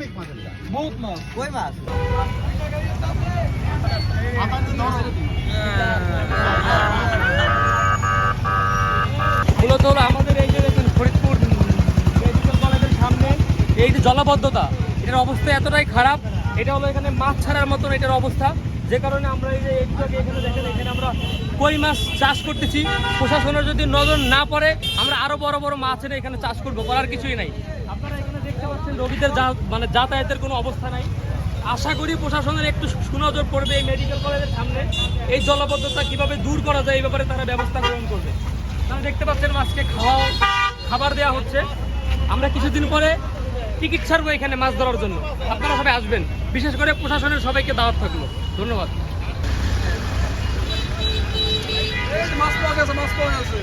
অনেক মাছ। বহুত মাছ। কই মাছ? মূলত আমাদের এই যে ফরিদপুর মেডিকেল কলেজের সামনে এই যে জলাবদ্ধতা, এটার অবস্থা এতটাই খারাপ, এটা হলো এখানে মাছ ছাড়ার মতন এটার অবস্থা। যে কারণে আমরা এই যে এখানে দেখেন, এখানে আমরা কই মাছ চাষ করতেছি। প্রশাসনের যদি নজর না পড়ে, আমরা আরও বড় বড় মাছ এনে এখানে চাষ করব, করার কিছুই নাই আপনারা এখানে দেখতে পাচ্ছেন রোগীদের মানে যাতায়াতের কোনো অবস্থা নাই। আশা করি প্রশাসনের একটু সুনজর পড়বে এই মেডিকেল কলেজের সামনে। এই জলবদ্ধতা কীভাবে দূর করা যায় এই ব্যাপারে তারা ব্যবস্থা গ্রহণ করবে। আপনারা দেখতে পাচ্ছেন মাছকে খাওয়া খাবার দেওয়া হচ্ছে। আমরা কিছুদিন পরে টিকিট ছাড়বো এখানে মাছ ধরার জন্য। আপনারা সবাই আসবেন। বিশেষ করে প্রশাসনের সবাইকে দাওয়াত থাকল। ধন্যবাদ। মাছ পাওয়া গেছে, মাছ পাওয়া গেছে।